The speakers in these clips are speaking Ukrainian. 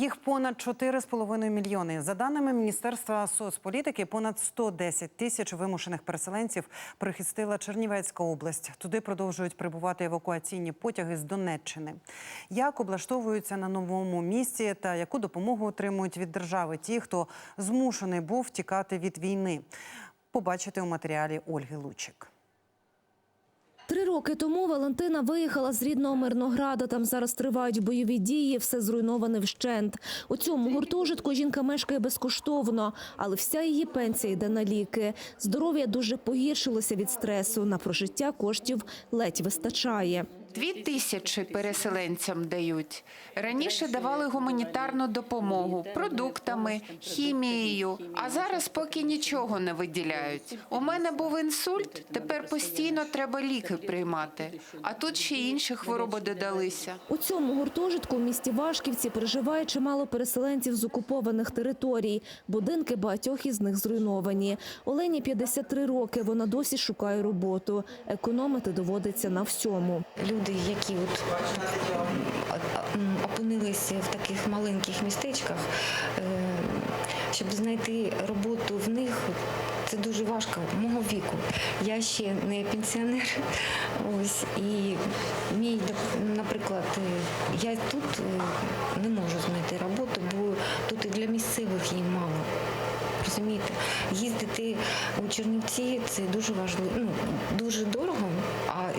Їх понад 4,5 мільйони. За даними Міністерства соцполітики, понад 110 тисяч вимушених переселенців прихистила Чернівецька область. Туди продовжують прибувати евакуаційні потяги з Донеччини. Як облаштовуються на новому місці та яку допомогу отримують від держави ті, хто змушений був тікати від війни? Побачите у матеріалі Ольги Лучик. Три роки тому Валентина виїхала з рідного Мирнограда. Там зараз тривають бойові дії, все зруйноване вщент. У цьому гуртожитку жінка мешкає безкоштовно, але вся її пенсія йде на ліки. Здоров'я дуже погіршилося від стресу. На прожиття коштів ледь вистачає. Дві тисячі переселенцям дають. Раніше давали гуманітарну допомогу продуктами, хімією. А зараз поки нічого не виділяють. У мене був інсульт. Тепер постійно треба ліки приймати. А тут ще інші хвороби додалися. У цьому гуртожитку в місті Вашківці проживає чимало переселенців з окупованих територій. Будинки багатьох із них зруйновані. Олені 53 роки. Вона досі шукає роботу. Економити доводиться на всьому. Люди, які от опинилися в таких маленьких містечках, е, щоб знайти роботу в них, це дуже важко мого віку. Я ще не пенсіонер. Ось і мій, наприклад, е, я тут е, не можу знайти роботу, бо тут і для місцевих їм мало. Розумієте, їздити у Чернівці це дуже важливо, ну дуже дорого,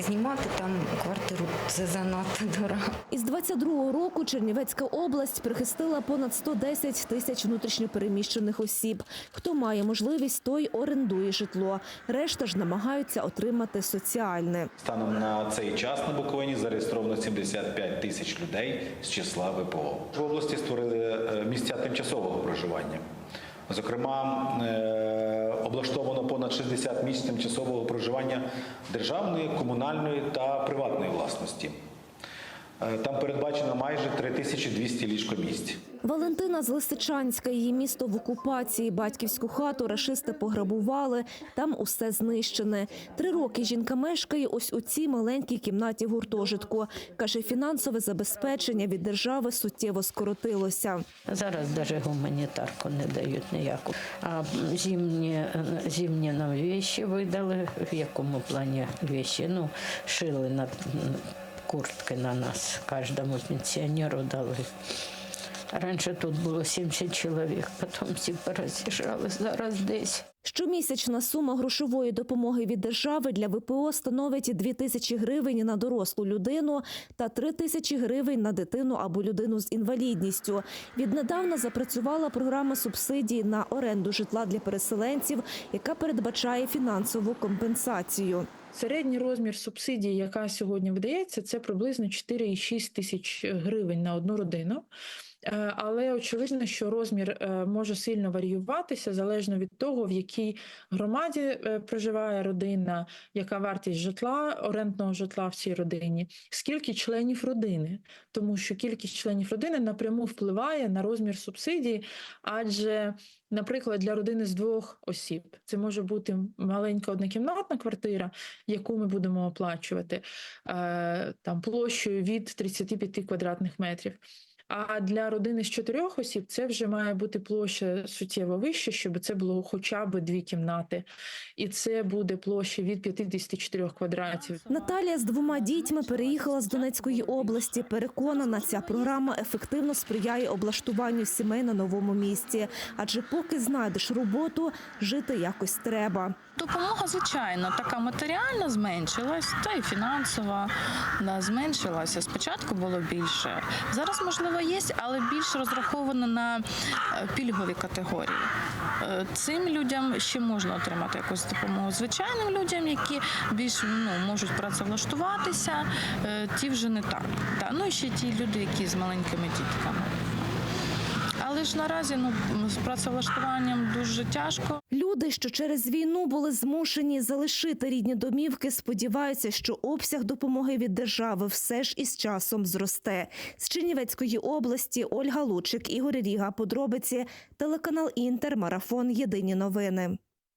знімати там квартиру це занадто дорого. Із 22-го року Чернівецька область прихистила понад 110 тисяч внутрішньопереміщених осіб. Хто має можливість, той орендує житло. Решта ж намагаються отримати соціальне. Станом на цей час на Буковині зареєстровано 75 тисяч людей з числа ВПО. В області створили е, місця тимчасового проживання. Зокрема, е, облаштовано понад 60 місць тимчасового проживання державної, комунальної та приватної власності. Е, Там передбачено майже 3200 ліжкомісць. Валентина з Лисичанська, її місто в окупації. Батьківську хату рашисти пограбували. Там усе знищене. Три роки жінка мешкає ось у цій маленькій кімнаті гуртожитку. Каже, фінансове забезпечення від держави суттєво скоротилося. Зараз навіть гуманітарку не дають ніяку. А зимні, зимні нам вещи видали. В якому плані вещи? Ну, шили на куртки на нас. Кожному пенсіонеру дали. Раніше тут було 70 чоловік, потім всі пороз'їжджали, зараз десь. Щомісячна сума грошової допомоги від держави для ВПО становить 2 тисячі гривень на дорослу людину та 3 тисячі гривень на дитину або людину з інвалідністю. Віднедавна запрацювала програма субсидій на оренду житла для переселенців, яка передбачає фінансову компенсацію. Середній розмір субсидії, яка сьогодні видається, це приблизно 4,6 тисяч гривень на одну родину. Е, Але очевидно, що розмір е, може сильно варіюватися залежно від того, в якій громаді е, проживає родина, яка вартість житла, орендного житла в цій родині, скільки членів родини, тому що кількість членів родини напряму впливає на розмір субсидії, адже Наприклад, для родини з двох осіб це може бути маленька однокімнатна квартира, яку ми будемо оплачувати там площею від 35 квадратних метрів. А для родини з чотирьох осіб це вже має бути площа суттєво вища, щоб це було хоча б дві кімнати, і це буде площа від 54 квадратів. Наталія з двома дітьми переїхала з Донецької області. Переконана, ця програма ефективно сприяє облаштуванню сімей на новому місці. Адже поки знайдеш роботу, жити якось треба. Допомога, звичайно, така матеріальна зменшилась, та й фінансова да, зменшилася. Спочатку було більше. Зараз, можливо, є, але більш розраховано на е, пільгові категорії. Е, Цим людям ще можна отримати якусь допомогу. Звичайним людям, які більш ну, можуть працевлаштуватися, е, ті вже не так. Да. Ну і ще ті люди, які з маленькими дітками. Але ж наразі ну, з працевлаштуванням дуже тяжко. Люди, що через війну були змушені залишити рідні домівки, сподіваються, що обсяг допомоги від держави все ж із часом зросте. З Чернівецької області Ольга Лучик, Ігор Ріга. Подробиці телеканал Інтер. Марафон. Єдині новини.